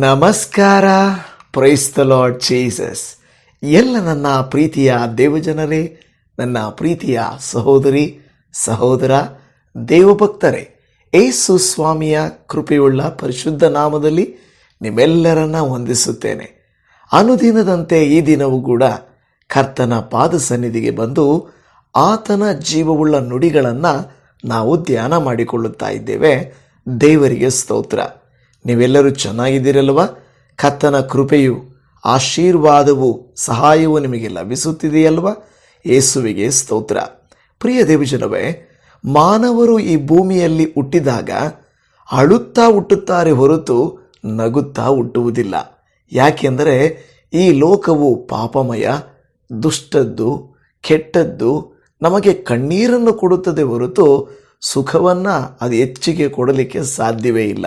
ನಮಸ್ಕಾರ. ಪ್ರೈಸ್ತ lord Jesus ಎಲ್ಲ ನನ್ನ ಪ್ರೀತಿಯ ದೇವಜನರೇ, ನನ್ನ ಪ್ರೀತಿಯ ಸಹೋದರಿ, ಸಹೋದರ, ದೇವಭಕ್ತರೇ, ಏಸು ಸ್ವಾಮಿಯ ಕೃಪೆಯುಳ್ಳ ಪರಿಶುದ್ಧ ನಾಮದಲ್ಲಿ ನಿಮ್ಮೆಲ್ಲರನ್ನ ವಂದಿಸುತ್ತೇನೆ. ಅನುದಿನದಂತೆ ಈ ದಿನವೂ ಕೂಡ ಕರ್ತನ ಪಾದ ಸನ್ನಿಧಿಗೆ ಬಂದು ಆತನ ಜೀವವುಳ್ಳ ನುಡಿಗಳನ್ನು ನಾವು ಧ್ಯಾನ ಮಾಡಿಕೊಳ್ಳುತ್ತಾ ಇದ್ದೇವೆ. ದೇವರಿಗೆ ಸ್ತೋತ್ರ. ನೀವೆಲ್ಲರೂ ಚೆನ್ನಾಗಿದ್ದೀರಲ್ವ ಕತ್ತನ ಕೃಪೆಯು, ಆಶೀರ್ವಾದವು, ಸಹಾಯವು ನಿಮಗೆ ಲಭಿಸುತ್ತಿದೆಯಲ್ವ? ಯೇಸುವಿಗೆ ಸ್ತೋತ್ರ. ಪ್ರಿಯ ದೇವಜನವೇ, ಮಾನವರು ಈ ಭೂಮಿಯಲ್ಲಿ ಹುಟ್ಟಿದಾಗ ಅಳುತ್ತಾ ಹುಟ್ಟುತ್ತಾರೆ ಹೊರತು ನಗುತ್ತಾ ಹುಟ್ಟುವುದಿಲ್ಲ. ಯಾಕೆಂದರೆ ಈ ಲೋಕವು ಪಾಪಮಯ, ದುಷ್ಟದ್ದು, ಕೆಟ್ಟದ್ದು, ನಮಗೆ ಕಣ್ಣೀರನ್ನು ಕೊಡುತ್ತದೆ ಹೊರತು ಸುಖವನ್ನು ಅದು ಹೆಚ್ಚಿಗೆ ಕೊಡಲಿಕ್ಕೆ ಸಾಧ್ಯವೇ ಇಲ್ಲ.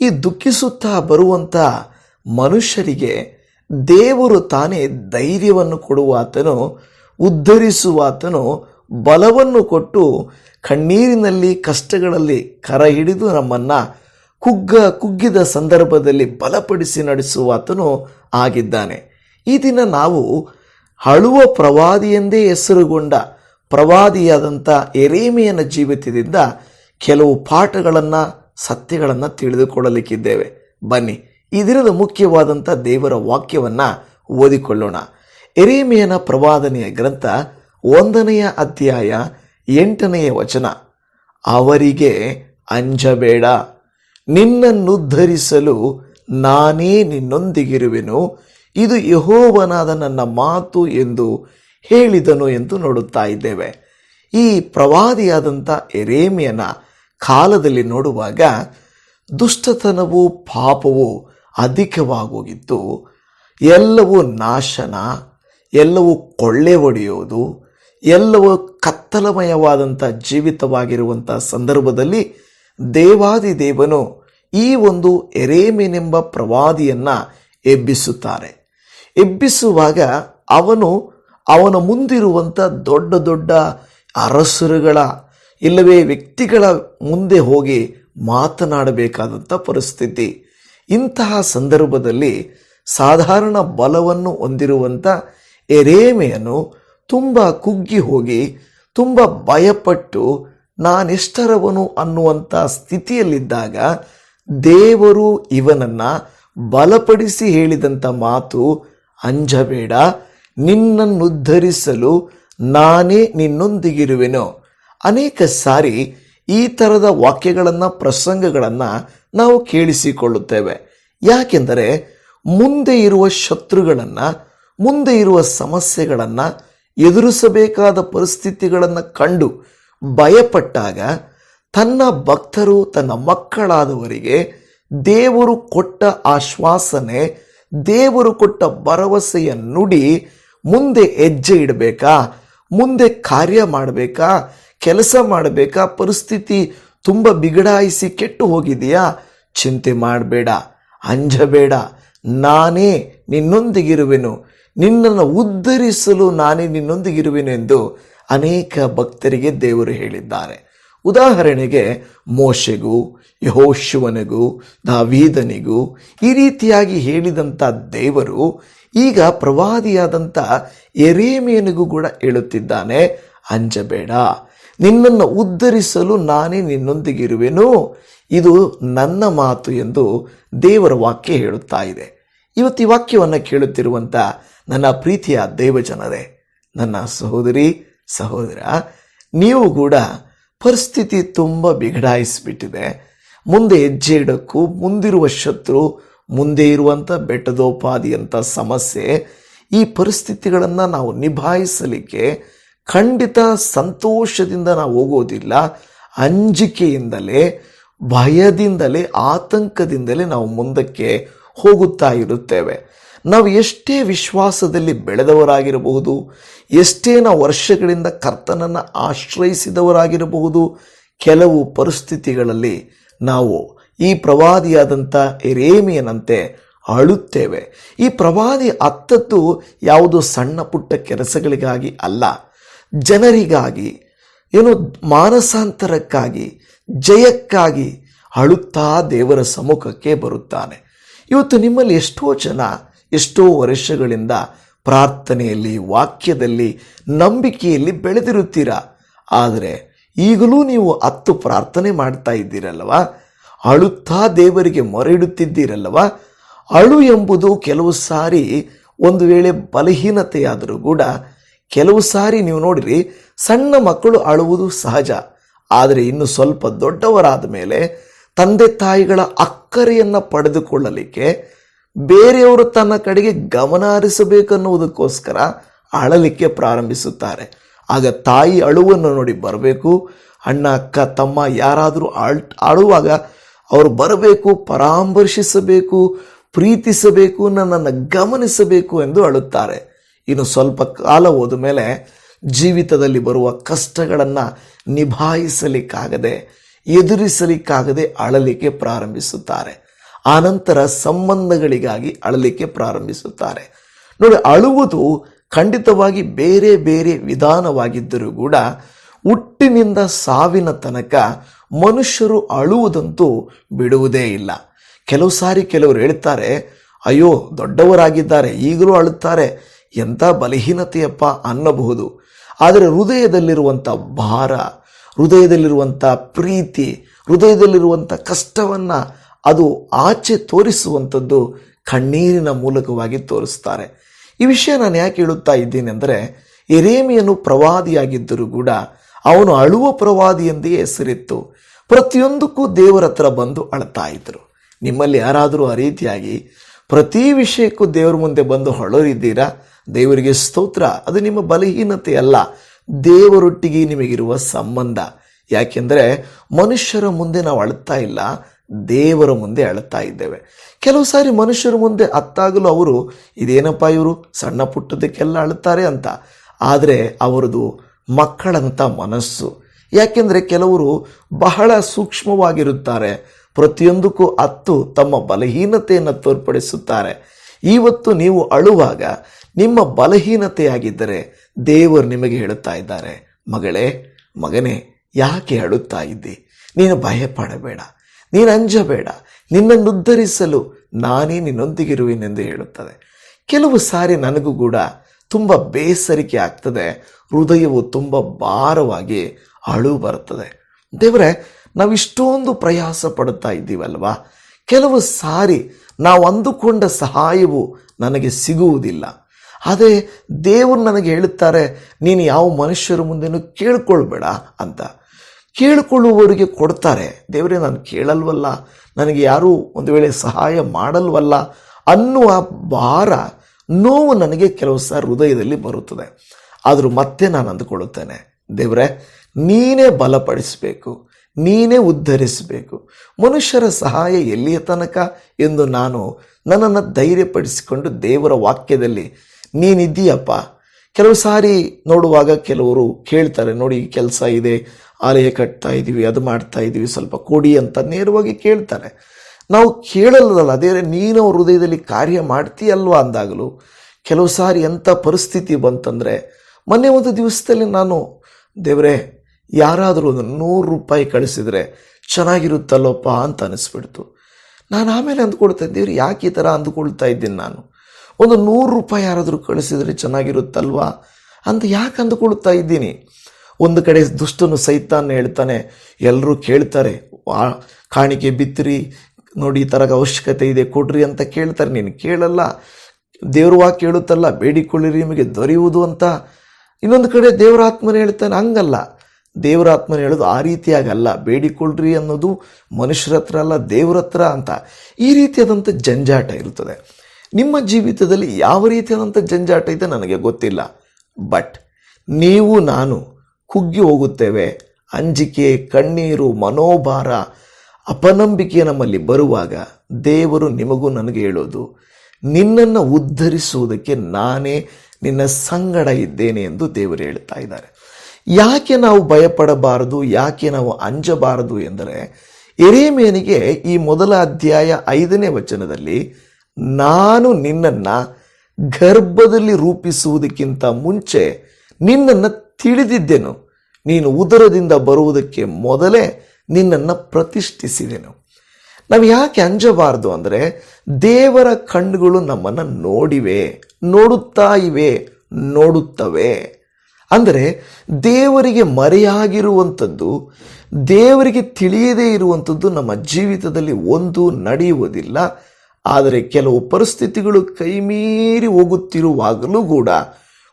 ಈ ದುಃಖಿಸುತ್ತಾ ಬರುವಂಥ ಮನುಷ್ಯರಿಗೆ ದೇವರು ತಾನೇ ಧೈರ್ಯವನ್ನು ಕೊಡುವಾತನು, ಉದ್ಧರಿಸುವಾತನು, ಬಲವನ್ನು ಕೊಟ್ಟು ಕಣ್ಣೀರಿನಲ್ಲಿ ಕಷ್ಟಗಳಲ್ಲಿ ಕರ ಹಿಡಿದು ನಮ್ಮನ್ನು ಕುಗ್ಗ ಕುಗ್ಗಿದ ಸಂದರ್ಭದಲ್ಲಿ ಬಲಪಡಿಸಿ ನಡೆಸುವಾತನು ಆಗಿದ್ದಾನೆ. ಈ ದಿನ ನಾವು ಅಳುವ ಪ್ರವಾದಿಯೆಂದೇ ಹೆಸರುಗೊಂಡ ಪ್ರವಾದಿಯಾದಂಥ ಎರೇಮೆಯನ ಜೀವಿತದಿಂದ ಕೆಲವು ಪಾಠಗಳನ್ನು ಸತ್ಯಗಳನ್ನು ತಿಳಿದುಕೊಳ್ಳಲಿಕ್ಕಿದ್ದೇವೆ. ಬನ್ನಿ ಈ ಮುಖ್ಯವಾದಂಥ ದೇವರ ವಾಕ್ಯವನ್ನು ಓದಿಕೊಳ್ಳೋಣ. ಎರೇಮಿಯನ ಪ್ರವಾದನೆಯ ಗ್ರಂಥ ಒಂದನೆಯ ಅಧ್ಯಾಯ ಎಂಟನೆಯ ವಚನ. ಅವರಿಗೆ ಅಂಜಬೇಡ ನಿನ್ನನ್ನುದ್ಧರಿಸಲು ನಾನೇ ನಿನ್ನೊಂದಿಗಿರುವೆನು. ಇದು ಯಹೋವನಾದ ನನ್ನ ಮಾತು ಎಂದು ಹೇಳಿದನು ಎಂದು ನೋಡುತ್ತಾ ಇದ್ದೇವೆ. ಈ ಪ್ರವಾದಿಯಾದಂಥ ಎರೇಮಿಯನ ಕಾಲದಲ್ಲಿ ನೋಡುವಾಗ ದುಷ್ಟತನವು ಪಾಪವು ಅಧಿಕವಾಗೋಗಿತ್ತು. ಎಲ್ಲವೂ ನಾಶನ, ಎಲ್ಲವೂ ಕೊಳ್ಳೆ ಹೊಡೆಯೋದು, ಎಲ್ಲವೂ ಕತ್ತಲಮಯವಾದಂಥ ಜೀವಿತವಾಗಿರುವಂಥ ಸಂದರ್ಭದಲ್ಲಿ ದೇವಾದಿ ದೇವನು ಈ ಒಂದು ಎರೇಮಿನೆಂಬ ಪ್ರವಾದಿಯನ್ನು ಎಬ್ಬಿಸುತ್ತಾರೆ. ಎಬ್ಬಿಸುವಾಗ ಅವನು ಅವನ ಮುಂದಿರುವಂಥ ದೊಡ್ಡ ದೊಡ್ಡ ಅರಸರುಗಳ ಇಲ್ಲವೇ ವ್ಯಕ್ತಿಗಳ ಮುಂದೆ ಹೋಗಿ ಮಾತನಾಡಬೇಕಾದಂಥ ಪರಿಸ್ಥಿತಿ. ಇಂತಹ ಸಂದರ್ಭದಲ್ಲಿ ಸಾಧಾರಣ ಬಲವನ್ನು ಹೊಂದಿರುವಂಥ ಎರೇಮೆಯನ್ನು ತುಂಬ ಕುಗ್ಗಿ ಹೋಗಿ, ತುಂಬ ಭಯಪಟ್ಟು ನಾನೆಷ್ಟರವನು ಅನ್ನುವಂಥ ಸ್ಥಿತಿಯಲ್ಲಿದ್ದಾಗ ದೇವರು ಇವನನ್ನು ಬಲಪಡಿಸಿ ಹೇಳಿದಂಥ ಮಾತು ಅಂಜಬೇಡ. ನಿನ್ನನ್ನುದ್ಧರಿಸಲು ನಾನೇ ನಿನ್ನೊಂದಿಗಿರುವೆನು. ಅನೇಕ ಸಾರಿ ಈ ಥರದ ವಾಕ್ಯಗಳನ್ನು, ಪ್ರಸಂಗಗಳನ್ನು ನಾವು ಕೇಳಿಸಿಕೊಳ್ಳುತ್ತೇವೆ. ಯಾಕೆಂದರೆ ಮುಂದೆ ಇರುವ ಶತ್ರುಗಳನ್ನು, ಮುಂದೆ ಇರುವ ಸಮಸ್ಯೆಗಳನ್ನು, ಎದುರಿಸಬೇಕಾದ ಪರಿಸ್ಥಿತಿಗಳನ್ನು ಕಂಡು ಭಯಪಟ್ಟಾಗ ತನ್ನ ಭಕ್ತರು, ತನ್ನ ಮಕ್ಕಳಾದವರಿಗೆ ದೇವರು ಕೊಟ್ಟ ಆಶ್ವಾಸನೆ, ದೇವರು ಕೊಟ್ಟ ಭರವಸೆಯ ನುಡಿ ಮುಂದೆ ಹೆಜ್ಜೆ ಇಡಬೇಕಾ, ಮುಂದೆ ಕಾರ್ಯ ಮಾಡಬೇಕಾ ಕೆಲಸ ಮಾಡಬೇಕಾ? ಪರಿಸ್ಥಿತಿ ತುಂಬ ಬಿಗಡಾಯಿಸಿ ಕೆಟ್ಟು ಹೋಗಿದೆಯಾ ಚಿಂತೆ ಮಾಡಬೇಡ, ಅಂಜಬೇಡ. ನಾನೇ ನಿನ್ನೊಂದಿಗಿರುವೆನು. ನಿನ್ನನ್ನು ಉದ್ಧರಿಸಲು ನಾನೇ ನಿನ್ನೊಂದಿಗಿರುವೆನು ಎಂದು ಅನೇಕ ಭಕ್ತರಿಗೆ ದೇವರು ಹೇಳಿದ್ದಾರೆ. ಉದಾಹರಣೆಗೆ, ಮೋಶೆಗೂ, ಯಹೋಶುವನಿಗೂ, ದಾವೀದನಿಗೂ ಈ ರೀತಿಯಾಗಿ ಹೇಳಿದಂಥ ದೇವರು ಈಗ ಪ್ರವಾದಿಯಾದಂಥ ಎರೇಮಿಯನಿಗೂ ಕೂಡ ಹೇಳುತ್ತಿದ್ದಾನೆ, ಅಂಜಬೇಡ. ನಿನ್ನನ್ನು ಉದ್ಧರಿಸಲು ನಾನೇ ನಿನ್ನೊಂದಿಗಿರುವೆನು. ಇದು ನನ್ನ ಮಾತು ಎಂದು ದೇವರ ವಾಕ್ಯ ಹೇಳುತ್ತಾ ಇದೆ. ಇವತ್ತು ಈ ವಾಕ್ಯವನ್ನು ಕೇಳುತ್ತಿರುವಂಥ ನನ್ನ ಪ್ರೀತಿಯ ದೇವಜನರೇ, ನನ್ನ ಸಹೋದರಿ, ಸಹೋದರ, ನೀವು ಕೂಡ ಪರಿಸ್ಥಿತಿ ತುಂಬ ಬಿಗಡಾಯಿಸಿಬಿಟ್ಟಿದೆ. ಮುಂದೆ ಹೆಜ್ಜೆ ಇಡಕ್ಕೂ, ಮುಂದಿರುವ ಶತ್ರು, ಮುಂದೆ ಇರುವಂಥ ಬೆಟ್ಟದೋಪಾದಿಯಂಥ ಸಮಸ್ಯೆ, ಈ ಪರಿಸ್ಥಿತಿಗಳನ್ನು ನಾವು ನಿಭಾಯಿಸಲಿಕ್ಕೆ ಖಂಡಿತ ಸಂತೋಷದಿಂದ ನಾವು ಹೋಗೋದಿಲ್ಲ. ಅಂಜಿಕೆಯಿಂದಲೇ, ಭಯದಿಂದಲೇ, ಆತಂಕದಿಂದಲೇ ನಾವು ಮುಂದಕ್ಕೆ ಹೋಗುತ್ತಾ ಇರುತ್ತೇವೆ. ನಾವು ಎಷ್ಟೇ ವಿಶ್ವಾಸದಲ್ಲಿ ಬೆಳೆದವರಾಗಿರಬಹುದು, ಎಷ್ಟೇ ನಾವು ವರ್ಷಗಳಿಂದ ಕರ್ತನನ್ನು ಆಶ್ರಯಿಸಿದವರಾಗಿರಬಹುದು, ಕೆಲವು ಪರಿಸ್ಥಿತಿಗಳಲ್ಲಿ ನಾವು ಈ ಪ್ರವಾದಿಯಾದಂಥ ರೇಮಿಯನಂತೆ ಅಳುತ್ತೇವೆ. ಈ ಪ್ರವಾದಿ ಅತ್ತದ್ದು ಯಾವುದು ಸಣ್ಣ ಪುಟ್ಟ ಕೆಲಸಗಳಿಗಾಗಿ ಅಲ್ಲ. ಜನರಿಗಾಗಿ, ಏನು ಮಾನಸಾಂತರಕ್ಕಾಗಿ, ಜಯಕ್ಕಾಗಿ ಅಳುತ್ತಾ ದೇವರ ಸಮ್ಮುಖಕ್ಕೆ ಬರುತ್ತಾನೆ. ಇವತ್ತು ನಿಮ್ಮಲ್ಲಿ ಎಷ್ಟೋ ಜನ, ಎಷ್ಟೋ ವರ್ಷಗಳಿಂದ ಪ್ರಾರ್ಥನೆಯಲ್ಲಿ, ವಾಕ್ಯದಲ್ಲಿ, ನಂಬಿಕೆಯಲ್ಲಿ ಬೆಳೆದಿರುತ್ತೀರ? ಆದರೆ ಈಗಲೂ ನೀವು ಹತ್ತು ಪ್ರಾರ್ಥನೆ ಮಾಡ್ತಾ ಇದ್ದೀರಲ್ವ ಅಳುತ್ತಾ ದೇವರಿಗೆ ಮೊರೆ ಇಡುತ್ತಿದ್ದೀರಲ್ವ ಅಳು ಎಂಬುದು ಕೆಲವು ಸಾರಿ ಒಂದು ವೇಳೆ ಬಲಹೀನತೆಯಾದರೂ ಕೂಡ ಕೆಲವು ಸಾರಿ ನೀವು ನೋಡಿರಿ, ಸಣ್ಣ ಮಕ್ಕಳು ಅಳುವುದು ಸಹಜ. ಆದರೆ ಇನ್ನು ಸ್ವಲ್ಪ ದೊಡ್ಡವರಾದ ಮೇಲೆ ತಂದೆ ತಾಯಿಗಳ ಅಕ್ಕರೆಯನ್ನು ಪಡೆದುಕೊಳ್ಳಲಿಕ್ಕೆ ಬೇರೆಯವರು ತನ್ನ ಕಡೆಗೆ ಗಮನ ಹರಿಸಬೇಕನ್ನುವುದಕ್ಕೋಸ್ಕರ ಅಳಲಿಕ್ಕೆ ಪ್ರಾರಂಭಿಸುತ್ತಾರೆ. ಆಗ ತಾಯಿ ಅಳುವನ್ನು ನೋಡಿ ಬರಬೇಕು, ಅಣ್ಣ, ಅಕ್ಕ, ತಮ್ಮ ಯಾರಾದರೂ ಅಳ್, ಅಳುವಾಗ ಅವರು ಬರಬೇಕು, ಪರಾಮರ್ಶಿಸಬೇಕು, ಪ್ರೀತಿಸಬೇಕು, ನನ್ನನ್ನು ಗಮನಿಸಬೇಕು ಎಂದು ಅಳುತ್ತಾರೆ. ಇನ್ನು ಸ್ವಲ್ಪ ಕಾಲ ಹೋದ ಮೇಲೆ ಜೀವಿತದಲ್ಲಿ ಬರುವ ಕಷ್ಟಗಳನ್ನು ನಿಭಾಯಿಸಲಿಕ್ಕಾಗದೆ, ಎದುರಿಸಲಿಕ್ಕಾಗದೆ ಅಳಲಿಕ್ಕೆ ಪ್ರಾರಂಭಿಸುತ್ತಾರೆ. ಆನಂತರ ಸಂಬಂಧಗಳಿಗಾಗಿ ಅಳಲಿಕ್ಕೆ ಪ್ರಾರಂಭಿಸುತ್ತಾರೆ. ನೋಡಿ, ಅಳುವುದು ಖಂಡಿತವಾಗಿ ಬೇರೆ ಬೇರೆ ವಿಧಾನವಾಗಿದ್ದರೂ ಕೂಡ ಹುಟ್ಟಿನಿಂದ ಸಾವಿನ ತನಕ ಮನುಷ್ಯರು ಅಳುವುದಂತೂ ಬಿಡುವುದೇ ಇಲ್ಲ. ಕೆಲವು ಸಾರಿ ಕೆಲವರು ಹೇಳ್ತಾರೆ, ಅಯ್ಯೋ, ದೊಡ್ಡವರಾಗಿದ್ದಾರೆ, ಈಗಲೂ ಅಳುತ್ತಾರೆ ಎಂಥ ಬಲಹೀನತೆಯಪ್ಪ ಅನ್ನಬಹುದು. ಆದರೆ ಹೃದಯದಲ್ಲಿರುವಂಥ ಭಾರ, ಹೃದಯದಲ್ಲಿರುವಂಥ ಪ್ರೀತಿ, ಹೃದಯದಲ್ಲಿರುವಂಥ ಕಷ್ಟವನ್ನು ಅದು ಆಚೆ ತೋರಿಸುವಂಥದ್ದು ಕಣ್ಣೀರಿನ ಮೂಲಕವಾಗಿ ತೋರಿಸ್ತಾರೆ. ಈ ವಿಷಯ ನಾನು ಯಾಕೆ ಹೇಳುತ್ತಾ ಇದ್ದೇನೆಂದರೆ ಎರೇಮಿಯನು ಪ್ರವಾದಿಯಾಗಿದ್ದರೂ ಕೂಡ ಅವನು ಅಳುವ ಪ್ರವಾದಿ ಹೆಸರಿತ್ತು. ಪ್ರತಿಯೊಂದಕ್ಕೂ ದೇವರ ಹತ್ರ ಬಂದು ಅಳ್ತಾ ಇದ್ದರು ನಿಮ್ಮಲ್ಲಿ ಯಾರಾದರೂ ಆ ರೀತಿಯಾಗಿ ಪ್ರತಿ ವಿಷಯಕ್ಕೂ ದೇವರ ಮುಂದೆ ಬಂದು ಹೊಳರಿದ್ದೀರಾ ದೇವರಿಗೆ ಸ್ತೋತ್ರ. ಅದು ನಿಮ್ಮ ಬಲಹೀನತೆ ಅಲ್ಲ ದೇವರೊಟ್ಟಿಗೆ ನಿಮಗಿರುವ ಸಂಬಂಧ. ಯಾಕೆಂದರೆ ಮನುಷ್ಯರ ಮುಂದೆ ನಾವು ಅಳ್ತಾ ಇಲ್ಲ, ದೇವರ ಮುಂದೆ ಅಳ್ತಾ ಇದ್ದೇವೆ. ಕೆಲವು ಸಾರಿ ಮನುಷ್ಯರ ಮುಂದೆ ಅತ್ತಾಗಲು ಅವರು, ಇದೇನಪ್ಪ ಇವರು, ಸಣ್ಣ ಪುಟ್ಟದಕ್ಕೆಲ್ಲ ಅಳುತ್ತಾರೆ ಅಂತ. ಆದರೆ ಅವರದು ಮಕ್ಕಳಂಥ ಮನಸ್ಸು. ಯಾಕೆಂದರೆ ಕೆಲವರು ಬಹಳ ಸೂಕ್ಷ್ಮವಾಗಿರುತ್ತಾರೆ. ಪ್ರತಿಯೊಂದಕ್ಕೂ ಅತ್ತು ತಮ್ಮ ಬಲಹೀನತೆಯನ್ನು ತೋರ್ಪಡಿಸುತ್ತಾರೆ. ಇವತ್ತು ನೀವು ಅಳುವಾಗ ನಿಮ್ಮ ಬಲಹೀನತೆಯಾಗಿದ್ದರೆ ದೇವರು ನಿಮಗೆ ಹೇಳುತ್ತಾ ಇದ್ದಾರೆ, ಮಗಳೇ, ಮಗನೇ, ಯಾಕೆ ಅಳುತ್ತಾ ಇದ್ದಿ? ನೀನು ಭಯಪಡಬೇಡ, ನೀನು ಅಂಜಬೇಡ, ನಿನ್ನನ್ನು ಉದ್ಧರಿಸಲು ನಾನೇ ನಿನ್ನೊಂದಿಗಿರುವೆನೆಂದು ಹೇಳುತ್ತದೆ. ಕೆಲವು ಸಾರಿ ನನಗೂ ಕೂಡ ತುಂಬ ಬೇಸರಿಕೆ ಆಗ್ತದೆ, ಹೃದಯವು ತುಂಬ ಭಾರವಾಗಿ ಅಳು ಬರುತ್ತದೆ. ದೇವರೇ ನಾವು ಇಷ್ಟೊಂದು ಪ್ರಯಾಸ ಪಡುತ್ತಾ ಇದ್ದೀವಲ್ವಾ? ಕೆಲವು ಸಾರಿ ನಾವು ಅಂದುಕೊಂಡ ಸಹಾಯವು ನನಗೆ ಸಿಗುವುದಿಲ್ಲ. ಆದರೆ ದೇವರು ನನಗೆ ಹೇಳುತ್ತಾರೆ, ನೀನು ಯಾವ ಮನುಷ್ಯರ ಮುಂದೆನೂ ಕೇಳ್ಕೊಳ್ಬೇಡ ಅಂತ. ಕೇಳಿಕೊಳ್ಳುವವರಿಗೆ ಕೊಡ್ತಾರೆ. ದೇವರೇ, ನಾನು ಕೇಳಲ್ವಲ್ಲ? ನನಗೆ ಯಾರೂ ಒಂದು ವೇಳೆ ಸಹಾಯ ಮಾಡಲ್ವಲ್ಲ? ಅನ್ನುವ ಭಾರ, ನೋವು ನನಗೆ ಕೆಲವು ಸಾರಿ ಹೃದಯದಲ್ಲಿ ಬರುತ್ತದೆ. ಆದರೂ ಮತ್ತೆ ನಾನು ಅಂದುಕೊಳ್ಳುತ್ತೇನೆ, ದೇವರೇ, ನೀನೇ ಬಲಪಡಿಸಬೇಕು, ನೀನೇ ಉದ್ಧರಿಸಬೇಕು. ಮನುಷ್ಯರ ಸಹಾಯ ಎಲ್ಲಿಯ ತನಕ? ಎಂದು ನಾನು ನನ್ನನ್ನು ಧೈರ್ಯಪಡಿಸಿಕೊಂಡು ದೇವರ ವಾಕ್ಯದಲ್ಲಿ ನೀನಿದ್ದೀಯಪ್ಪ. ಕೆಲವು ಸಾರಿ ನೋಡುವಾಗ ಕೆಲವರು ಕೇಳ್ತಾರೆ, ನೋಡಿ, ಕೆಲಸ ಇದೆ, ಆಲಯ ಕಟ್ತಾ ಇದ್ದೀವಿ ಅದು ಮಾಡ್ತಾ ಇದ್ದೀವಿ ಸ್ವಲ್ಪ ಕೊಡಿ ಅಂತ ನೇರವಾಗಿ ಕೇಳ್ತಾರೆ. ನಾವು ಕೇಳಲ್ಲ ಅದೇ ನೀನು ಹೃದಯದಲ್ಲಿ ಕಾರ್ಯ ಮಾಡ್ತೀಯಲ್ವಾ ಅಂದಾಗಲೂ, ಕೆಲವು ಸಾರಿ ಎಂಥ ಪರಿಸ್ಥಿತಿ ಬಂತಂದರೆ, ಮೊನ್ನೆ ಒಂದು ದಿವಸದಲ್ಲಿ ನಾನು, ದೇವರೇ, ಯಾರಾದರೂ ಒಂದು ನೂರು ರೂಪಾಯಿ ಕಳಿಸಿದರೆ ಚೆನ್ನಾಗಿರುತ್ತಲ್ಲಪ್ಪ ಅಂತ ಅನಿಸ್ಬಿಡ್ತು. ನಾನು ಆಮೇಲೆ ಅಂದ್ಕೊಳ್ತಾ ಇದ್ದೀವ್ರಿ ಯಾಕೆ ಈ ಥರ ಅಂದ್ಕೊಳ್ತಾ ಇದ್ದೀನಿ ನಾನು? ಒಂದು ನೂರು ರೂಪಾಯಿ ಯಾರಾದರೂ ಕಳಿಸಿದರೆ ಚೆನ್ನಾಗಿರುತ್ತಲ್ವಾ? ಅಂತ ಯಾಕೆ ಅಂದುಕೊಳ್ತಾ ಇದ್ದೀನಿ? ಒಂದು ಕಡೆ ದುಷ್ಟನು ಸೈತಾನ್ ಹೇಳ್ತಾನೆ ಎಲ್ಲರೂ ಕೇಳ್ತಾರೆ ಕಾಣಿಕೆ ಬಿತ್ತಿರಿ ನೋಡಿ ಈ ಥರ ಅವಶ್ಯಕತೆ ಇದೆ, ಕೊಡ್ರಿ ಅಂತ ಕೇಳ್ತಾರೆ. ನೀನು ಕೇಳಲ್ಲ, ದೇವ್ರ ವಾಕ್ ಕೇಳುತ್ತಲ್ಲ ಬೇಡಿಕೊಳ್ಳಿರಿ, ನಿಮಗೆ ದೊರೆಯುವುದು ಅಂತ. ಇನ್ನೊಂದು ಕಡೆ ದೇವರ ಆತ್ಮನ ಹೇಳ್ತಾನೆ, ಹಂಗಲ್ಲ, ದೇವರ ಆತ್ಮನ ಹೇಳೋದು ಆ ರೀತಿಯಾಗಲ್ಲ, ಬೇಡಿಕೊಳ್ಳ್ರಿ ಅನ್ನೋದು ಮನುಷ್ಯರ ಹತ್ರ ಅಲ್ಲ, ದೇವ್ರ ಹತ್ರ ಅಂತ. ಈ ರೀತಿಯಾದಂಥ ಜಂಜಾಟ ಇರುತ್ತದೆ. ನಿಮ್ಮ ಜೀವಿತದಲ್ಲಿ ಯಾವ ರೀತಿಯಾದಂಥ ಜಂಜಾಟ ಇದೆ ನನಗೆ ಗೊತ್ತಿಲ್ಲ. ಬಟ್ ನೀವು, ನಾನು ಕುಗ್ಗಿ ಹೋಗುತ್ತೇವೆ. ಅಂಜಿಕೆ, ಕಣ್ಣೀರು, ಮನೋಭಾರ, ಅಪನಂಬಿಕೆ ನಮ್ಮಲ್ಲಿ ಬರುವಾಗ ದೇವರು ನಿಮಗೂ ನನಗೆ ಹೇಳೋದು, ನಿನ್ನನ್ನು ಉದ್ಧರಿಸುವುದಕ್ಕೆ ನಾನೇ ನಿನ್ನ ಸಂಗಡ ಇದ್ದೇನೆ ಎಂದು ದೇವರು ಹೇಳ್ತಾ ಇದ್ದಾರೆ. ಯಾಕೆ ನಾವು ಭಯಪಡಬಾರದು, ಯಾಕೆ ನಾವು ಅಂಜಬಾರದು ಎಂದರೆ ಎರೇಮೇನಿಗೆ ಈ ಮೊದಲ ಅಧ್ಯಾಯ ಐದನೇ ವಚನದಲ್ಲಿ ನಾನು ನಿನ್ನನ್ನು ಗರ್ಭದಲ್ಲಿ ರೂಪಿಸುವುದಕ್ಕಿಂತ ಮುಂಚೆ ನಿನ್ನನ್ನು ತಿಳಿದಿದ್ದೆನು. ನೀನು ಉದರದಿಂದ ಬರುವುದಕ್ಕೆ ಮೊದಲೇ ನಿನ್ನನ್ನು ಪ್ರತಿಷ್ಠಿಸಿದೆನು. ನಾವು ಯಾಕೆ ಅಂಜಬಾರ್ದು ಅಂದರೆ ದೇವರ ಕಣ್ಣುಗಳು ನಮ್ಮನ್ನು ನೋಡಿವೆ, ನೋಡುತ್ತಾ ಇವೆ, ನೋಡುತ್ತವೆ. ಅಂದರೆ ದೇವರಿಗೆ ಮರೆಯಾಗಿರುವಂಥದ್ದು, ದೇವರಿಗೆ ತಿಳಿಯದೇ ಇರುವಂಥದ್ದು ನಮ್ಮ ಜೀವಿತದಲ್ಲಿ ಒಂದು ನಡೆಯುವುದಿಲ್ಲ ಆದರೆ ಕೆಲವು ಪರಿಸ್ಥಿತಿಗಳು ಕೈಮೀರಿ ಹೋಗುತ್ತಿರುವಾಗಲೂ ಕೂಡ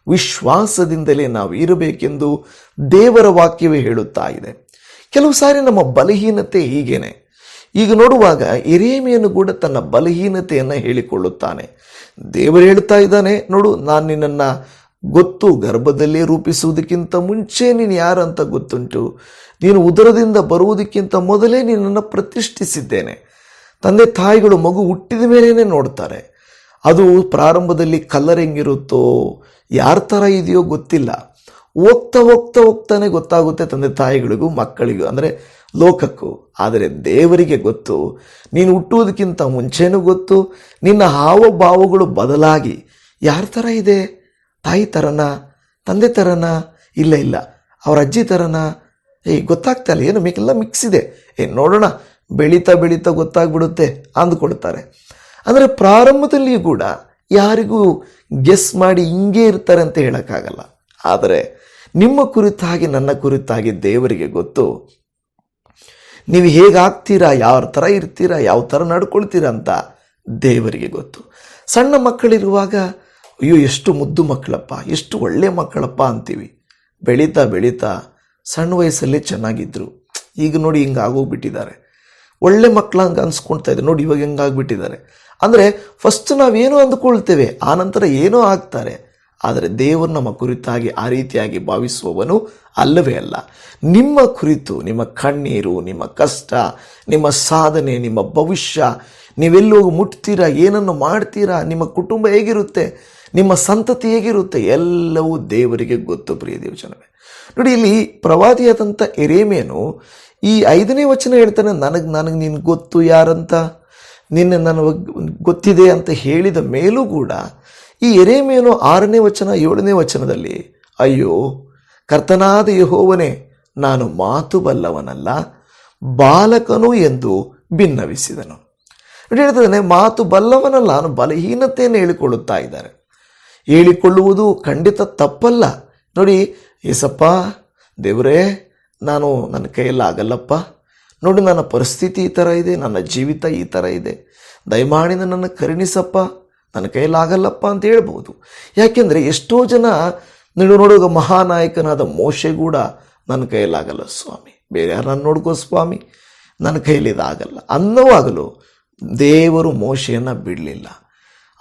ವಿಶ್ವಾಸದಿಂದಲೇ ನಾವು ಇರಬೇಕೆಂದು ದೇವರ ವಾಕ್ಯವೇ ಹೇಳುತ್ತಾ ಇದೆ. ಕೆಲವು ಸಾರಿ ನಮ್ಮ ಬಲಹೀನತೆ ಹೀಗೇನೆ. ಈಗ ನೋಡುವಾಗ ಎರೇಮಿಯನ್ನು ಕೂಡ ತನ್ನ ಬಲಹೀನತೆಯನ್ನು ಹೇಳಿಕೊಳ್ಳುತ್ತಾನೆ. ದೇವರು ಹೇಳ್ತಾ ಇದ್ದಾನೆ, ನೋಡು, ನಾನು ನಿನ್ನನ್ನು ಗೊತ್ತು ಗರ್ಭದಲ್ಲೇ ರೂಪಿಸುವುದಕ್ಕಿಂತ ಮುಂಚೆ ನೀನು ಯಾರಂತ ಗೊತ್ತುಂಟು? ನೀನು ಉದರದಿಂದ ಬರುವುದಕ್ಕಿಂತ ಮೊದಲೇ ನಿನ್ನನ್ನು ಪ್ರತಿಷ್ಠಿಸಿದ್ದೇನೆ. ತಂದೆ ತಾಯಿಗಳು ಮಗು ಹುಟ್ಟಿದ ಮೇಲೇ ನೋಡ್ತಾರೆ. ಅದು ಪ್ರಾರಂಭದಲ್ಲಿ ಕಲರ್ ಹೆಂಗಿರುತ್ತೋ, ಯಾರ ಥರ ಇದೆಯೋ ಗೊತ್ತಿಲ್ಲ. ಹೋಗ್ತಾ ಹೋಗ್ತಾ ಹೋಗ್ತಾನೆ ಗೊತ್ತಾಗುತ್ತೆ ತಂದೆ ತಾಯಿಗಳಿಗೂ, ಮಕ್ಕಳಿಗೂ, ಅಂದರೆ ಲೋಕಕ್ಕೂ. ಆದರೆ ದೇವರಿಗೆ ಗೊತ್ತು, ನೀನು ಹುಟ್ಟುವುದಕ್ಕಿಂತ ಮುಂಚೆನೂ ಗೊತ್ತು, ನಿನ್ನ ಹಾವಭಾವಗಳು ಬದಲಾಗಿ ಯಾರ ಥರ ಇದೆ? ತಾಯಿ ಥರನ ತಂದೆ ಥರನ ಇಲ್ಲ ಇಲ್ಲ. ಅವ್ರ ಅಜ್ಜಿ ಥರನ ಏ ಗೊತ್ತಾಗ್ತಾ ಇಲ್ಲ, ಏನು ಮಿಕ್ಕೆಲ್ಲ ಮಿಕ್ಸ್ ಇದೆ. ಏ ನೋಡೋಣ. ಬೆಳೀತಾ ಬೆಳೀತಾ ಗೊತ್ತಾಗ್ಬಿಡುತ್ತೆ ಅಂದುಕೊಳ್ತಾರೆ. ಅಂದರೆ ಪ್ರಾರಂಭದಲ್ಲಿ ಕೂಡ ಯಾರಿಗೂ ಗೆಸ್ ಮಾಡಿ ಹಿಂಗೆ ಇರ್ತಾರೆ ಅಂತ ಹೇಳೋಕ್ಕಾಗಲ್ಲ. ಆದರೆ ನಿಮ್ಮ ಕುರಿತಾಗಿ, ನನ್ನ ಕುರಿತಾಗಿ ದೇವರಿಗೆ ಗೊತ್ತು. ನೀವು ಹೇಗಾಗ್ತೀರಾ ಯಾವ ಥರ ಇರ್ತೀರಾ, ಯಾವ ಥರ ನಡ್ಕೊಳ್ತೀರಾ ಅಂತ ದೇವರಿಗೆ ಗೊತ್ತು. ಸಣ್ಣ ಮಕ್ಕಳಿರುವಾಗ, ಅಯ್ಯೋ, ಎಷ್ಟು ಮುದ್ದು ಮಕ್ಕಳಪ್ಪ, ಎಷ್ಟು ಒಳ್ಳೆ ಮಕ್ಕಳಪ್ಪ ಅಂತೀವಿ. ಬೆಳೀತಾ ಬೆಳೀತಾ ಸಣ್ಣ ವಯಸ್ಸಲ್ಲೇ ಚೆನ್ನಾಗಿದ್ರು. ಈಗ ನೋಡಿ ಹಿಂಗೆ ಆಗೋಗ್ಬಿಟ್ಟಿದ್ದಾರೆ ಒಳ್ಳೆ ಮಕ್ಕಳ ಹಂಗೆ ಅನ್ಸ್ಕೊಳ್ತಾ ಇದೆ. ನೋಡಿ, ಇವಾಗ ಹೆಂಗಾಗ್ಬಿಟ್ಟಿದ್ದಾರೆ ಅಂದರೆ ಫಸ್ಟ್ ನಾವೇನೋ ಅಂದುಕೊಳ್ತೇವೆ ಆನಂತರ ಏನೋ ಆಗ್ತಾರೆ. ಆದರೆ ದೇವರು ನಮ್ಮ ಕುರಿತಾಗಿ, ಆ ರೀತಿಯಾಗಿ ಭಾವಿಸುವವನು ಅಲ್ಲವೇ ಅಲ್ಲ. ನಿಮ್ಮ ಕುರಿತು, ನಿಮ್ಮ ಕಣ್ಣೀರು, ನಿಮ್ಮ ಕಷ್ಟ, ನಿಮ್ಮ ಸಾಧನೆ, ನಿಮ್ಮ ಭವಿಷ್ಯ ನೀವೆಲ್ಲಿ ಹೋಗಿ ಮುಟ್ತೀರಾ, ಏನನ್ನು ಮಾಡ್ತೀರಾ, ನಿಮ್ಮ ಕುಟುಂಬ ಹೇಗಿರುತ್ತೆ, ನಿಮ್ಮ ಸಂತತಿ ಹೇಗಿರುತ್ತೆ, ಎಲ್ಲವೂ ದೇವರಿಗೆ ಗೊತ್ತು, ಪ್ರಿಯ ದೇವಜನವೇ. ನೋಡಿ, ಇಲ್ಲಿ ಪ್ರವಾದಿಯಾದಂಥ ಎರೇಮೇನು ಈ ಐದನೇ ವಚನ ಹೇಳ್ತಾನೆ, ನನಗೆ ನನಗೆ ನೀನು ಗೊತ್ತು ಯಾರಂತ? ನಿನ್ನೆ ನನಗೆ ಗೊತ್ತಿದೆ ಅಂತ ಹೇಳಿದ ಮೇಲೂ ಕೂಡ ಈ ಎರೇಮೇನು ಆರನೇ ವಚನ, ಏಳನೇ ವಚನದಲ್ಲಿ, ಅಯ್ಯೋ, ಕರ್ತನಾದ ಯಹೋವನೇ, ನಾನು ಮಾತು ಬಲ್ಲವನಲ್ಲ ಬಾಲಕನು ಎಂದು ಭಿನ್ನವಿಸಿದನು ಹೇಳ್ತಿದ್ದಾನೆ ಮಾತು ಬಲ್ಲವನಲ್ಲ ನಾನು ಬಲಹೀನತೆಯನ್ನು ಹೇಳಿಕೊಳ್ಳುತ್ತಾ ಇದ್ದಾರೆ. ಹೇಳಿಕೊಳ್ಳುವುದು ಖಂಡಿತ ತಪ್ಪಲ್ಲ. ನೋಡಿ, ಏಸಪ್ಪ, ದೇವರೇ ನಾನು ನನ್ನ ಕೈಯಲ್ಲಿ ಆಗಲ್ಲಪ್ಪ. ನೋಡಿ, ನನ್ನ ಪರಿಸ್ಥಿತಿ ಈ ಥರ ಇದೆ, ನನ್ನ ಜೀವಿತ ಈ ಥರ ಇದೆ. ದಯಮಾಡಿ ನನ್ನನ್ನು ಕರುಣಿಸಪ್ಪ. ನನ್ನ ಕೈಯಲ್ಲಿ ಆಗಲ್ಲಪ್ಪ ಅಂತ ಹೇಳ್ಬೋದು. ಯಾಕೆಂದರೆ ಎಷ್ಟೋ ಜನ ನೀವು ನೋಡುವಾಗ ಮಹಾನಾಯಕನಾದ ಮೋಶೆ ಕೂಡ ನನ್ನ ಕೈಯಲ್ಲಾಗಲ್ಲ ಸ್ವಾಮಿ. ಬೇರೆ ನಾನು ನೋಡ್ಕೋ ಸ್ವಾಮಿ. ನನ್ನ ಕೈಯಲ್ಲಿ ಇದಾಗಲ್ಲ. ಅನ್ನುವಾಗಲೂ ದೇವರು ಮೋಶೆಯನ್ನು ಬಿಡಲಿಲ್ಲ.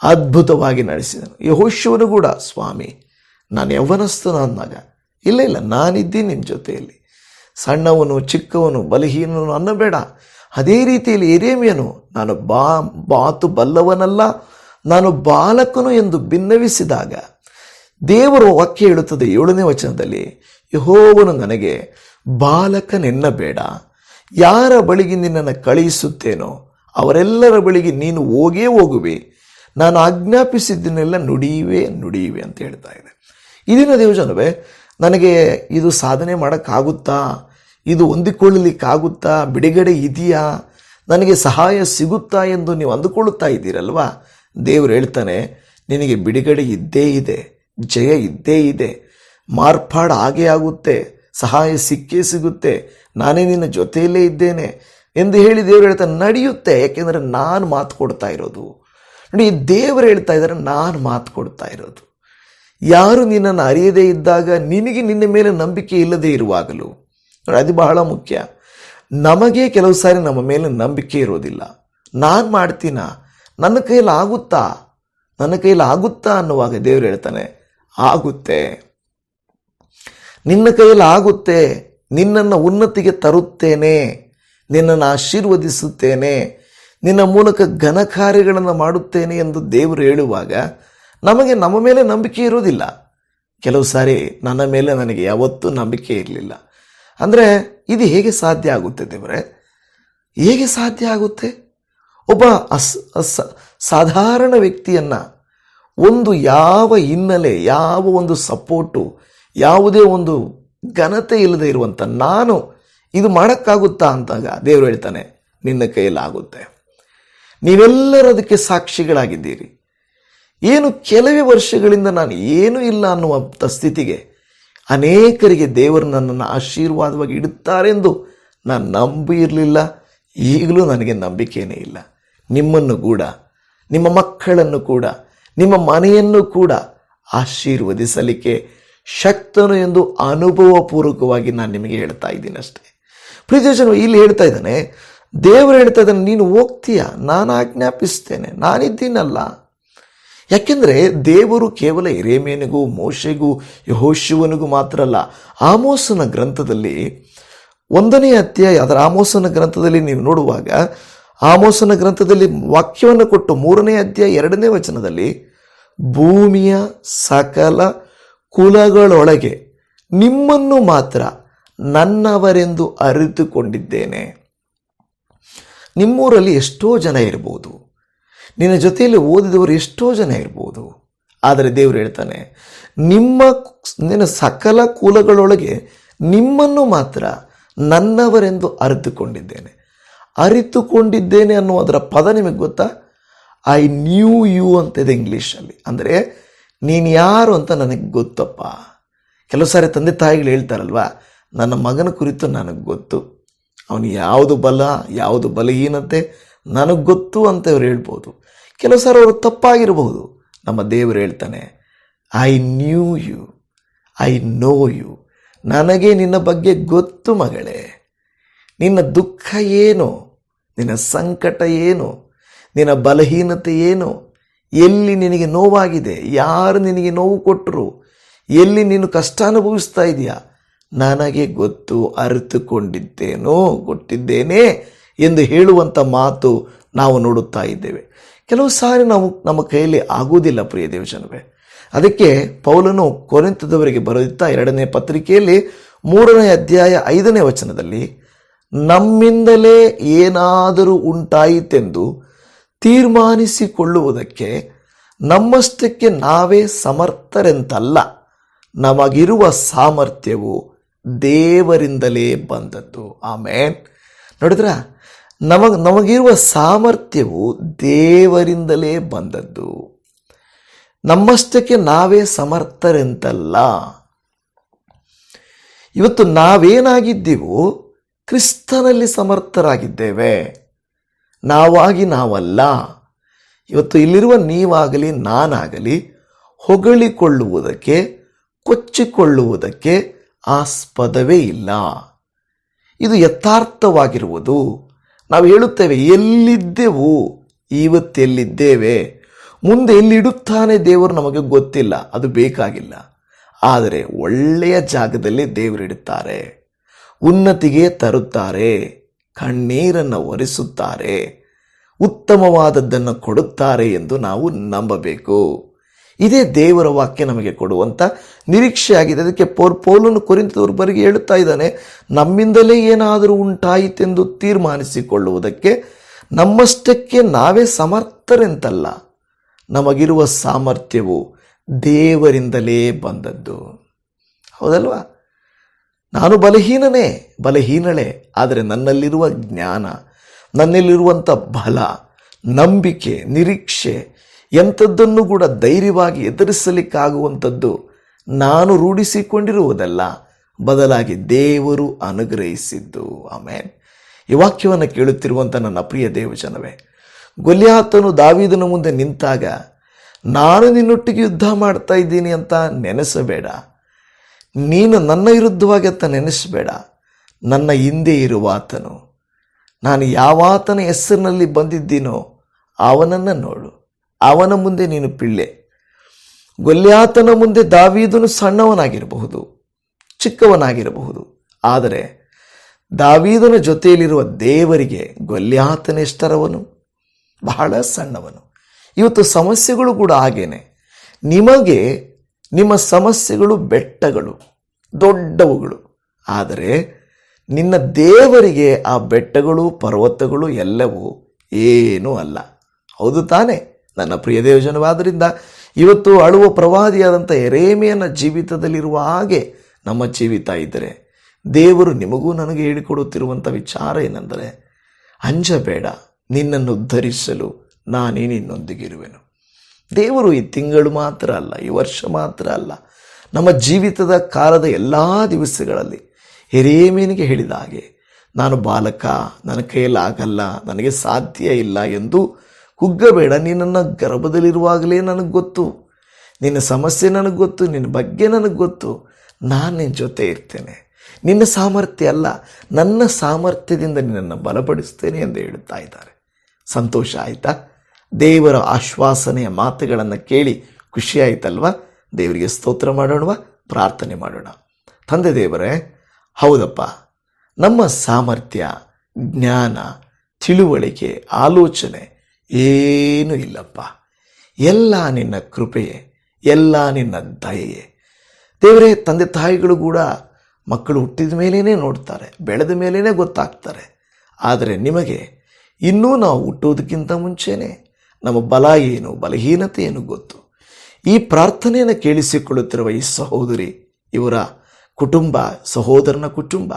ಅದ್ಭುತವಾಗಿ ನಡೆಸಿದನು. ಯಹೋಶ್ವನು ಕೂಡ, ಸ್ವಾಮಿ, ನಾನು ಯೌವನಸ್ಥನ ಅಂದಾಗ ಇಲ್ಲ ಇಲ್ಲ, ನಾನಿದ್ದೀನಿ ನಿಮ್ಮ ಜೊತೆಯಲ್ಲಿ. ಸಣ್ಣವನು, ಚಿಕ್ಕವನು, ಬಲಹೀನನು ಅನ್ನಬೇಡ ಅದೇ ರೀತಿಯಲ್ಲಿ ಎರೇಮಿಯನು ನಾನು ಬಾ, ಬಾತು ಬಲ್ಲವನಲ್ಲ, ನಾನು ಬಾಲಕನು ಎಂದು ಭಿನ್ನವಿಸಿದಾಗ ದೇವರು ವಾಕ್ಯ ಹೇಳುತ್ತದೆ ಏಳನೇ ವಚನದಲ್ಲಿ, ಯಹೋವನು ನನಗೆ ಬಾಲಕನೆನ್ನಬೇಡ ಯಾರ ಬಳಿಗೆ ನಿನ್ನನ್ನು ಕಳುಹಿಸುತ್ತೇನೋ, ಅವರೆಲ್ಲರ ಬಳಿಗೆ ನೀನು ಹೋಗೇ ಹೋಗುವೆ. ನಾನು ಆಜ್ಞಾಪಿಸಿದ್ದನ್ನೆಲ್ಲ ನುಡಿಯುವೆ ನುಡಿಯುವೆ ಅಂತ ಹೇಳ್ತಾ ಇದೆ. ಇದಿನ ದೇವಜನವೇ, ನನಗೆ ಇದು ಸಾಧನೆ ಮಾಡೋಕ್ಕಾಗುತ್ತಾ? ಇದು ಹೊಂದಿಕೊಳ್ಳಲಿಕ್ಕಾಗುತ್ತಾ ಬಿಡುಗಡೆ ಇದೆಯಾ? ನನಗೆ ಸಹಾಯ ಸಿಗುತ್ತಾ ಎಂದು ನೀವು ಅಂದುಕೊಳ್ಳುತ್ತಾ ಇದ್ದೀರಲ್ವಾ? ದೇವರು ಹೇಳ್ತಾನೆ, ನಿನಗೆ ಬಿಡುಗಡೆ ಇದ್ದೇ ಇದೆ, ಜಯ ಇದ್ದೇ ಇದೆ. ಮಾರ್ಪಾಡು ಆಗೇ ಆಗುತ್ತೆ, ಸಹಾಯ ಸಿಕ್ಕೇ ಸಿಗುತ್ತೆ, ನಾನೇ ನಿನ್ನ ಜೊತೆಯಲ್ಲೇ ಇದ್ದೇನೆ ಎಂದು ಹೇಳಿ ದೇವರು ಹೇಳ್ತಾನೆ, ನಡೆಯುತ್ತೆ, ಯಾಕೆಂದರೆ ನಾನು ಮಾತು ಕೊಡ್ತಾ ಇರೋದು. ನೋಡಿ, ದೇವರು ಹೇಳ್ತಾ ಇದ್ದಾರೆ, ನಾನು ಮಾತು ಕೊಡ್ತಾ ಇರೋದು. ಯಾರು ನಿನ್ನನ್ನು ಅರಿಯದೇ ಇದ್ದಾಗ ನಿನಗೆ ನಿನ್ನ ಮೇಲೆ ನಂಬಿಕೆ ಇಲ್ಲದೆ ಇರುವಾಗಲೂ ಅದು ಬಹಳ ಮುಖ್ಯ. ನಮಗೆ ಕೆಲವು ಸಾರಿ ನಮ್ಮ ಮೇಲೆ ನಂಬಿಕೆ ಇರೋದಿಲ್ಲ. ನಾನು ಮಾಡ್ತೀನ? ನನ್ನ ಕೈಯಲ್ಲಿ ಆಗುತ್ತಾ? ನನ್ನ ಕೈಯಲ್ಲಿ ಆಗುತ್ತಾ ಅನ್ನುವಾಗ ದೇವರು ಹೇಳ್ತಾನೆ, ಆಗುತ್ತೆ. ನಿನ್ನ ಕೈಯಲ್ಲಿ ಆಗುತ್ತೆ. ನಿನ್ನನ್ನು ಉನ್ನತಿಗೆ ತರುತ್ತೇನೆ. ನಿನ್ನನ್ನು ಆಶೀರ್ವದಿಸುತ್ತೇನೆ. ನಿನ್ನ ಮೂಲಕ ಘನ ಕಾರ್ಯಗಳನ್ನು ಮಾಡುತ್ತೇನೆ ಎಂದು ದೇವರು ಹೇಳುವಾಗ ನಮಗೆ ನಮ್ಮ ಮೇಲೆ ನಂಬಿಕೆ ಇರೋದಿಲ್ಲ. ಕೆಲವು ಸಾರಿ ನನ್ನ ಮೇಲೆ ನನಗೆ ಯಾವತ್ತೂ ನಂಬಿಕೆ ಇರಲಿಲ್ಲ. ಅಂದರೆ ಇದು ಹೇಗೆ ಸಾಧ್ಯ ಆಗುತ್ತೆ ದೇವರೇ? ಹೇಗೆ ಸಾಧ್ಯ ಆಗುತ್ತೆ? ಒಬ್ಬ ಅಸ್ ಸಾಧಾರಣ ವ್ಯಕ್ತಿಯನ್ನು ಒಂದು ಯಾವ ಹಿನ್ನೆಲೆ, ಯಾವ ಒಂದು ಸಪೋರ್ಟು ಯಾವುದೇ ಒಂದು ಘನತೆ ಇಲ್ಲದೆ ಇರುವಂಥ ನಾನು ಇದು ಮಾಡೋಕ್ಕಾಗುತ್ತಾ ಅಂತಾಗ ದೇವರು ಹೇಳ್ತಾನೆ, ನಿನ್ನ ಕೈಯಲ್ಲಾಗುತ್ತೆ ನೀವೆಲ್ಲರೂ ಅದಕ್ಕೆ ಸಾಕ್ಷಿಗಳಾಗಿದ್ದೀರಿ. ಏನು ಕೆಲವೇ ವರ್ಷಗಳಿಂದ ನಾನು ಏನೂ ಇಲ್ಲ ಅನ್ನುವಂಥ ಸ್ಥಿತಿಗೆ ಅನೇಕರಿಗೆ ದೇವರು ನನ್ನನ್ನು ಆಶೀರ್ವಾದವಾಗಿ ಇಡುತ್ತಾರೆಂದು ನಾನು ನಂಬಿ ಇರಲಿಲ್ಲ ಈಗಲೂ ನನಗೆ ನಂಬಿಕೆಯೇ ಇಲ್ಲ. ನಿಮ್ಮನ್ನು ಕೂಡ, ನಿಮ್ಮ ಮಕ್ಕಳನ್ನು ಕೂಡ, ನಿಮ್ಮ ಮನೆಯನ್ನು ಕೂಡ ಆಶೀರ್ವದಿಸಲಿಕ್ಕೆ ಶಕ್ತನು ಎಂದು ಅನುಭವಪೂರ್ವಕವಾಗಿ ನಾನು ನಿಮಗೆ ಹೇಳ್ತಾ ಇದ್ದೀನಿ ಅಷ್ಟೇ ಪ್ರೀತಿಯೋಜನ ಇಲ್ಲಿ ಹೇಳ್ತಾ ಇದ್ದಾನೆ, ದೇವರು ಹೇಳ್ತಾ ಇದ್ದಾನೆ, ನೀನು ಹೋಗ್ತೀಯ? ನಾನು ಆಜ್ಞಾಪಿಸ್ತೇನೆ ನಾನಿದ್ದೀನಲ್ಲ. ಯಾಕೆಂದರೆ ದೇವರು ಕೇವಲ ಎರೇಮೇನಿಗೂ ಮೋಶೆಗೂ, ಯಹೋಶಿವನಿಗೂ ಮಾತ್ರ ಅಲ್ಲ, ಆಮೋಸನ ಗ್ರಂಥದಲ್ಲಿ, ಒಂದನೇ ಅಧ್ಯಾಯ, ಅದರ ಆಮೋಸನ ಗ್ರಂಥದಲ್ಲಿ ನೀವು ನೋಡುವಾಗ, ಆಮೋಸನ ಗ್ರಂಥದಲ್ಲಿ ವಾಕ್ಯವನ್ನು ಕೊಟ್ಟು ಮೂರನೇ ಅಧ್ಯಾಯ ಎರಡನೇ ವಚನದಲ್ಲಿ, ಭೂಮಿಯ ಸಕಲ ಕುಲಗಳೊಳಗೆ ನಿಮ್ಮನ್ನು ಮಾತ್ರ ನನ್ನವರೆಂದು ಅರಿತುಕೊಂಡಿದ್ದೇನೆ. ನಿಮ್ಮೂರಲ್ಲಿ ಎಷ್ಟೋ ಜನ ಇರ್ಬೋದು. ನಿನ್ನ ಜೊತೆಯಲ್ಲಿ ಓದಿದವರು ಎಷ್ಟೋ ಜನ ಇರ್ಬೋದು. ಆದರೆ ದೇವರು ಹೇಳ್ತಾನೆ, ನಿಮ್ಮ ನಿನ್ನ ಸಕಲ ಕುಲಗಳೊಳಗೆ ನಿಮ್ಮನ್ನು ಮಾತ್ರ ನನ್ನವರೆಂದು ಅರಿತುಕೊಂಡಿದ್ದೇನೆ. ಅರಿತುಕೊಂಡಿದ್ದೇನೆ ಅನ್ನುವುದರ ಪದ ನಿಮಗೆ ಗೊತ್ತಾ? ಐ ನ್ಯೂ ಯು ಅಂತಿದೆ ಇಂಗ್ಲೀಷಲ್ಲಿ. ಅಂದರೆ ನೀನು ಯಾರು ಅಂತ ನನಗೆ ಗೊತ್ತಪ್ಪ. ಕೆಲವು ಸಾರಿ ತಂದೆ ತಾಯಿಗಳು ಹೇಳ್ತಾರಲ್ವಾ, ನನ್ನ ಮಗನ ಕುರಿತು ನನಗೆ ಗೊತ್ತು. ಅವನು ಯಾವುದು ಬಲ, ಯಾವುದು ಬಲಹೀನತೆ, ನನಗೆ ಗೊತ್ತು ಅಂತ ಇವ್ರು ಹೇಳ್ಬೋದು. ಕೆಲವು ಸಾರಿ ಅವರು ತಪ್ಪಾಗಿರಬಹುದು. ನಮ್ಮ ದೇವರು ಹೇಳ್ತಾನೆ I knew you I know you ನನಗೆ ನಿನ್ನ ಬಗ್ಗೆ ಗೊತ್ತು ಮಗಳೇ. ನಿನ್ನ ದುಃಖ ಏನು? ನಿನ್ನ ಸಂಕಟ ಏನು? ನಿನ್ನ ಬಲಹೀನತೆ ಏನು? ಎಲ್ಲಿ ನಿನಗೆ ನೋವಾಗಿದೆ? ಯಾರು ನಿನಗೆ ನೋವು ಕೊಟ್ಟರು ಎಲ್ಲಿ ನೀನು ಕಷ್ಟ ಅನುಭವಿಸ್ತಾ ಇದೆಯಾ? ನನಗೆ ಗೊತ್ತು, ಅರಿತುಕೊಂಡಿದ್ದೇನೋ, ಕೊಟ್ಟಿದ್ದೇನೆ ಎಂದು ಹೇಳುವಂಥ ಮಾತು ನಾವು ನೋಡುತ್ತಾ ಇದ್ದೇವೆ. ಕೆಲವು ಸಾರಿ ನಾವು ನಮ್ಮ ಕೈಯಲ್ಲಿ ಆಗುವುದಿಲ್ಲ ಪ್ರಿಯ ದೇವಜನವೇ. ಅದಕ್ಕೆ ಪೌಲನು ಕೊರೆಂತದವರಿಗೆ ಬರೆದಿದ್ದ ಎರಡನೇ ಪತ್ರಿಕೆಯಲ್ಲಿ ಮೂರನೇ ಅಧ್ಯಾಯ ಐದನೇ ವಚನದಲ್ಲಿ, ನಮ್ಮಿಂದಲೇ ಏನಾದರೂ ಉಂಟಾಯಿತೆಂದು ತೀರ್ಮಾನಿಸಿಕೊಳ್ಳುವುದಕ್ಕೆ ನಮ್ಮಷ್ಟಕ್ಕೆ ನಾವೇ ಸಮರ್ಥರೆಂತಲ್ಲ. ನಮಗಿರುವ ಸಾಮರ್ಥ್ಯವು ದೇವರಿಂದಲೇ ಬಂದದ್ದು. ಆಮೇನ್. ನೋಡಿದ್ರ? ನಮಗ್, ನಮಗಿರುವ ಸಾಮರ್ಥ್ಯವು ದೇವರಿಂದಲೇ ಬಂದದ್ದು. ನಮ್ಮಷ್ಟಕ್ಕೆ ನಾವೇ ಸಮರ್ಥರೆಂತಲ್ಲ. ಇವತ್ತು ನಾವೇನಾಗಿದ್ದೀವೋ ಕ್ರಿಸ್ತನಲ್ಲಿ ಸಮರ್ಥರಾಗಿದ್ದೇವೆ. ನಾವಾಗಿ ನಾವಲ್ಲ. ಇವತ್ತು ಇಲ್ಲಿರುವ ನೀವಾಗಲಿ, ನಾನಾಗಲಿ ಹೊಗಳಿಕೊಳ್ಳುವುದಕ್ಕೆ, ಕೊಚ್ಚಿಕೊಳ್ಳುವುದಕ್ಕೆ ಆಸ್ಪದವೇ ಇಲ್ಲ. ಇದು ಯಥಾರ್ಥವಾಗಿರುವುದು. ನಾವು ಹೇಳುತ್ತೇವೆ, ಎಲ್ಲಿದ್ದೆವು? ಇವತ್ತೆಲ್ಲಿದ್ದೇವೆ ಮುಂದೆ ಎಲ್ಲಿಡುತ್ತಾನೆ ದೇವರು ನಮಗೆ ಗೊತ್ತಿಲ್ಲ, ಅದು ಬೇಕಾಗಿಲ್ಲ. ಆದರೆ ಒಳ್ಳೆಯ ಜಾಗದಲ್ಲಿ ದೇವರಿಡುತ್ತಾರೆ ಉನ್ನತಿಗೆ ತರುತ್ತಾರೆ, ಕಣ್ಣೀರನ್ನು ಒರೆಸುತ್ತಾರೆ, ಉತ್ತಮವಾದದ್ದನ್ನು ಕೊಡುತ್ತಾರೆ ಎಂದು ನಾವು ನಂಬಬೇಕು. ಇದೇ ದೇವರ ವಾಕ್ಯ ನಮಗೆ ಕೊಡುವಂಥ ನಿರೀಕ್ಷೆ ಆಗಿದೆ ಅದಕ್ಕೆ ಪೋರ್ ಪೌಲನು ಕುರಿತವ್ರ ಬರಿಗೆ ಹೇಳುತ್ತಾ ಇದ್ದಾನೆ, ನಮ್ಮಿಂದಲೇ ಏನಾದರೂ ಉಂಟಾಯಿತೆಂದು ತೀರ್ಮಾನಿಸಿಕೊಳ್ಳುವುದಕ್ಕೆ ನಮ್ಮಷ್ಟಕ್ಕೆ ನಾವೇ ಸಮರ್ಥರೆಂತಲ್ಲ. ನಮಗಿರುವ ಸಾಮರ್ಥ್ಯವು ದೇವರಿಂದಲೇ ಬಂದದ್ದು. ಹೌದಲ್ವಾ? ನಾನು ಬಲಹೀನನೇ, ಬಲಹೀನಳೆ, ಆದರೆ ನನ್ನಲ್ಲಿರುವ ಜ್ಞಾನ ನನ್ನಲ್ಲಿರುವಂಥ ಬಲ, ನಂಬಿಕೆ, ನಿರೀಕ್ಷೆ ಎಂಥದ್ದನ್ನು ಕೂಡ ಧೈರ್ಯವಾಗಿ ಎದುರಿಸಲಿಕ್ಕಾಗುವಂಥದ್ದು ನಾನು ರೂಢಿಸಿಕೊಂಡಿರುವುದಲ್ಲ. ಬದಲಾಗಿ ದೇವರು ಅನುಗ್ರಹಿಸಿದ್ದು. ಆಮೇಲೆ ಈ ವಾಕ್ಯವನ್ನು ಕೇಳುತ್ತಿರುವಂಥ ನನ್ನ ಪ್ರಿಯ ದೇವಜನವೇ, ಗೊಲ್ಯಾತನು ದಾವಿದನ ಮುಂದೆ ನಿಂತಾಗ ನಾನು ನಿನ್ನೊಟ್ಟಿಗೆ ಯುದ್ಧ ಮಾಡ್ತಾ ಇದ್ದೀನಿ ಅಂತ ನೆನೆಸಬೇಡ. ನೀನು ನನ್ನ ವಿರುದ್ಧವಾಗಿ ಅಂತ ನೆನೆಸಬೇಡ. ನನ್ನ ಹಿಂದೆ ಇರುವ ಆತನು. ನಾನು ಯಾವಾತನ ಹೆಸರಿನಲ್ಲಿ ಬಂದಿದ್ದೀನೋ ಅವನನ್ನು ನೋಡು. ಅವನ ಮುಂದೆ ನೀನು ಪಿಳ್ಳೆ. ಗೊಲ್ಯಾತನ ಮುಂದೆ ದಾವೀದನು ಸಣ್ಣವನಾಗಿರಬಹುದು, ಚಿಕ್ಕವನಾಗಿರಬಹುದು. ಆದರೆ ದಾವೀದನ ಜೊತೆಯಲ್ಲಿರುವ ದೇವರಿಗೆ ಗೊಲ್ಯಾತನೆಷ್ಟರವನು ಬಹಳ ಸಣ್ಣವನು. ಇವತ್ತು ಸಮಸ್ಯೆಗಳು ಕೂಡ ಹಾಗೇನೆ. ನಿಮಗೆ ನಿಮ್ಮ ಸಮಸ್ಯೆಗಳು ಬೆಟ್ಟಗಳು, ದೊಡ್ಡವುಗಳು. ಆದರೆ ನಿನ್ನ ದೇವರಿಗೆ ಆ ಬೆಟ್ಟಗಳು, ಪರ್ವತಗಳು ಎಲ್ಲವೂ ಏನೂ ಅಲ್ಲ. ಹೌದು ತಾನೇ? ನನ್ನ ಪ್ರಿಯ ದೇವಜನವಾದ್ದರಿಂದ ಇವತ್ತು ಅಳುವ ಪ್ರವಾದಿಯಾದಂಥ ಎರೇಮೆಯನ ಜೀವಿತದಲ್ಲಿರುವ ಹಾಗೆ ನಮ್ಮ ಜೀವಿತ ಇದ್ದರೆ ದೇವರು ನಿಮಗೂ ನನಗೆ ಹೇಳಿಕೊಡುತ್ತಿರುವಂಥ ವಿಚಾರ ಏನೆಂದರೆ, ಅಂಜಬೇಡ, ನಿನ್ನನ್ನು ಉದ್ಧರಿಸಲು ನಾನೇ ನಿನ್ನೊಂದಿಗಿರುವೆನು ದೇವರು ಈ ತಿಂಗಳು ಮಾತ್ರ ಅಲ್ಲ, ಈ ವರ್ಷ ಮಾತ್ರ ಅಲ್ಲ, ನಮ್ಮ ಜೀವಿತದ ಕಾಲದ ಎಲ್ಲ ದಿವಸಗಳಲ್ಲಿ ಹಿರೇಮೇನಿಗೆ ಹೇಳಿದ ಹಾಗೆ, ನಾನು ಬಾಲಕ, ನನ್ನ ಕೈಯಲ್ಲಾಗಲ್ಲ ನನಗೆ ಸಾಧ್ಯ ಇಲ್ಲ ಎಂದು ಕುಗ್ಗಬೇಡ, ನಿನ್ನನ್ನು ಗರ್ಭದಲ್ಲಿರುವಾಗಲೇ ನನಗೆ ಗೊತ್ತು. ನಿನ್ನ ಸಮಸ್ಯೆ ನನಗೆ ಗೊತ್ತು, ನಿನ್ನ ಬಗ್ಗೆ ನನಗೆ ಗೊತ್ತು. ನಾನು ನಿನ್ನ ಜೊತೆ ಇರ್ತೇನೆ. ನಿನ್ನ ಸಾಮರ್ಥ್ಯ ಅಲ್ಲ, ನನ್ನ ಸಾಮರ್ಥ್ಯದಿಂದ ನಿನ್ನನ್ನು ಬಲಪಡಿಸ್ತೇನೆ ಎಂದು ಹೇಳುತ್ತಾ ಇದ್ದಾರೆ. ಸಂತೋಷ ಆಯಿತಾ? ದೇವರ ಆಶ್ವಾಸನೆಯ ಮಾತುಗಳನ್ನು ಕೇಳಿ ಖುಷಿ ಆಯ್ತಲ್ವಾ? ದೇವರಿಗೆ ಸ್ತೋತ್ರ ಮಾಡೋಣವಾ? ಪ್ರಾರ್ಥನೆ ಮಾಡೋಣ. ತಂದೆ ದೇವರೇ, ಹೌದಪ್ಪ. ನಮ್ಮ ಸಾಮರ್ಥ್ಯ, ಜ್ಞಾನ, ತಿಳುವಳಿಕೆ, ಆಲೋಚನೆ ಏನೂ ಇಲ್ಲಪ್ಪ. ಎಲ್ಲ ನಿನ್ನ ಕೃಪೆಯೇ, ಎಲ್ಲ ನಿನ್ನ ದಯೆಯೇ. ದೇವರೇ, ತಂದೆ ತಾಯಿಗಳು ಕೂಡ ಮಕ್ಕಳು ಹುಟ್ಟಿದ ಮೇಲೇ ನೋಡ್ತಾರೆ, ಬೆಳೆದ ಮೇಲೇ ಗೊತ್ತಾಗ್ತಾರೆ. ಆದರೆ ನಿಮಗೆ ಇನ್ನೂ ನಾವು ಹುಟ್ಟುವುದಕ್ಕಿಂತ ಮುಂಚೆನೇ ನಮ್ಮ ಬಲ ಏನು, ಬಲಹೀನತೆ ಏನು ಗೊತ್ತು? ಈ ಪ್ರಾರ್ಥನೆಯನ್ನು ಕೇಳಿಸಿಕೊಳ್ಳುತ್ತಿರುವ ಈ ಸಹೋದರಿ, ಇವರ ಕುಟುಂಬ, ಸಹೋದರನ ಕುಟುಂಬ,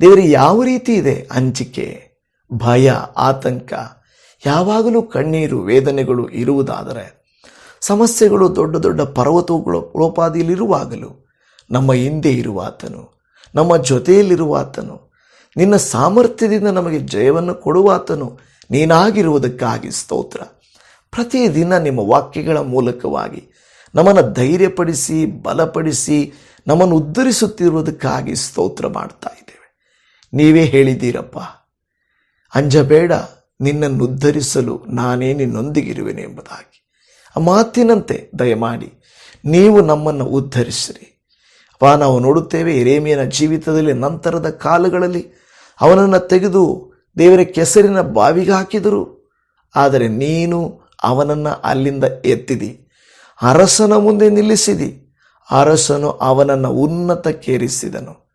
ದೇವರಿಗೆ ಯಾವ ರೀತಿ ಇದೆ? ಅಂಜಿಕೆ, ಭಯ, ಆತಂಕ ಯಾವಾಗಲೂ ಕಣ್ಣೀರು ವೇದನೆಗಳು ಇರುವುದಾದರೆ, ಸಮಸ್ಯೆಗಳು ದೊಡ್ಡ ದೊಡ್ಡ ಪರ್ವತಗಳು ಲೋಪಾದಿಯಲ್ಲಿರುವಾಗಲೂ ನಮ್ಮ ಹಿಂದೆ ಇರುವಾತನು, ನಮ್ಮ ಜೊತೆಯಲ್ಲಿರುವಾತನು, ನಿನ್ನ ಸಾಮರ್ಥ್ಯದಿಂದ ನಮಗೆ ಜಯವನ್ನು ಕೊಡುವಾತನು, ನೀನಾಗಿರುವುದಕ್ಕಾಗಿ ಸ್ತೋತ್ರ. ಪ್ರತಿದಿನ ನಿಮ್ಮ ವಾಕ್ಯಗಳ ಮೂಲಕವಾಗಿ ನಮ್ಮನ್ನು ಧೈರ್ಯಪಡಿಸಿ, ಬಲಪಡಿಸಿ, ನಮ್ಮನ್ನು ಉದ್ಧರಿಸುತ್ತಿರುವುದಕ್ಕಾಗಿ ಸ್ತೋತ್ರ ಮಾಡ್ತಾ ಇದ್ದೇವೆ. ನೀವೇ ಹೇಳಿದ್ದೀರಪ್ಪ, ಅಂಜಬೇಡ ನಿನ್ನನ್ನು ಉದ್ಧರಿಸಲು ನಾನೇ ನಿನ್ನೊಂದಿಗಿರುವೆನು ಎಂಬುದಾಗಿ. ಆ ಮಾತಿನಂತೆ ದಯಮಾಡಿ ನೀವು ನಮ್ಮನ್ನು ಉದ್ಧರಿಸಿರಿ. ಅಪ್ಪ ನಾವು ನೋಡುತ್ತೇವೆ ಎರೇಮಿಯನ ಜೀವಿತದಲ್ಲಿ ನಂತರದ ಕಾಲಗಳಲ್ಲಿ ಅವನನ್ನು ತೆಗೆದು ದೇವರ ಕೆಸರಿನ ಬಾವಿಗೆ ಹಾಕಿದರು. ಆದರೆ ನೀನು ಅವನನ್ನು ಅಲ್ಲಿಂದ ಎತ್ತಿದಿ. ಅರಸನ ಮುಂದೆ ನಿಲ್ಲಿಸಿದಿ. ಅರಸನು ಅವನನ್ನು ಉನ್ನತಕ್ಕೇರಿಸಿದನು.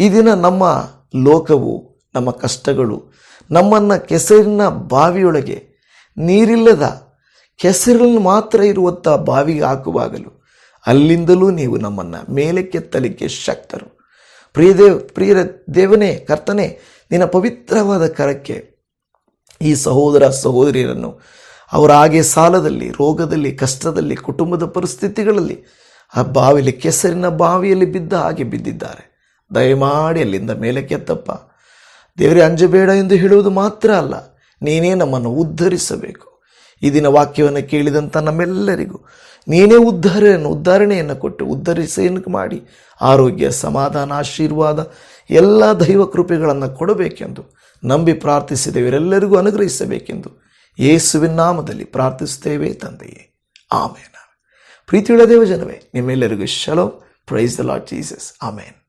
ಈ ದಿನ ನಮ್ಮ ಲೋಕವು, ನಮ್ಮ ಕಷ್ಟಗಳು ನಮ್ಮನ್ನು ಕೆಸರಿನ ಬಾವಿಯೊಳಗೆ, ನೀರಿಲ್ಲದ ಕೆಸರನ್ನು ಮಾತ್ರ ಇರುವಂಥ ಬಾವಿಗೆ ಹಾಕುವಾಗಲೂ ಅಲ್ಲಿಂದಲೂ ನೀವು ನಮ್ಮನ್ನು ಮೇಲಕ್ಕೆತ್ತಲಿಕ್ಕೆ ಶಕ್ತರು. ಪ್ರಿಯ ದೇವ್ ಪ್ರಿಯ ದೇವನೇ, ಕರ್ತನೆ, ನಿನ್ನ ಪವಿತ್ರವಾದ ಕರಕ್ಕೆ ಈ ಸಹೋದರ ಸಹೋದರಿಯರನ್ನು ಅವರ ಹಾಗೆ ಸಾಲದಲ್ಲಿ, ರೋಗದಲ್ಲಿ, ಕಷ್ಟದಲ್ಲಿ, ಕುಟುಂಬದ ಪರಿಸ್ಥಿತಿಗಳಲ್ಲಿ ಆ ಬಾವಿಯಲ್ಲಿ, ಕೆಸರಿನ ಬಾವಿಯಲ್ಲಿ ಬಿದ್ದ ಹಾಗೆ ಬಿದ್ದಿದ್ದಾರೆ. ದಯಮಾಡಿ ಅಲ್ಲಿಂದ ಮೇಲಕ್ಕೆತ್ತಪ್ಪ. ದೇವರೇ ಅಂಜಬೇಡ ಎಂದು ಹೇಳುವುದು ಮಾತ್ರ ಅಲ್ಲ, ನೀನೇ ನಮ್ಮನ್ನು ಉದ್ಧರಿಸಬೇಕು. ಈ ದಿನ ವಾಕ್ಯವನ್ನು ಕೇಳಿದಂಥ ನಮ್ಮೆಲ್ಲರಿಗೂ, ನೀನೇ ಉದ್ಧಾರಣೆಯನ್ನು ಉದ್ಧಾರಣೆಯನ್ನು ಕೊಟ್ಟು ಉದ್ಧರಿಸೇನು ಮಾಡಿ, ಆರೋಗ್ಯ, ಸಮಾಧಾನ, ಆಶೀರ್ವಾದ, ಎಲ್ಲ ದೈವ ಕೃಪೆಗಳನ್ನು ಕೊಡಬೇಕೆಂದು ನಂಬಿ ಪ್ರಾರ್ಥಿಸಿದೆವರೆಲ್ಲರಿಗೂ ಅನುಗ್ರಹಿಸಬೇಕೆಂದು ಯೇಸುವಿನ ನಾಮದಲ್ಲಿ ಪ್ರಾರ್ಥಿಸುತ್ತೇವೆ ತಂದೆಯೇ. ಆಮೇನ. ಪ್ರೀತಿಯುಳ್ಳ ದೇವಜನವೇ, ನಿಮ್ಮೆಲ್ಲರಿಗೂ ಶಲೋ. Praise the Lord Jesus amen.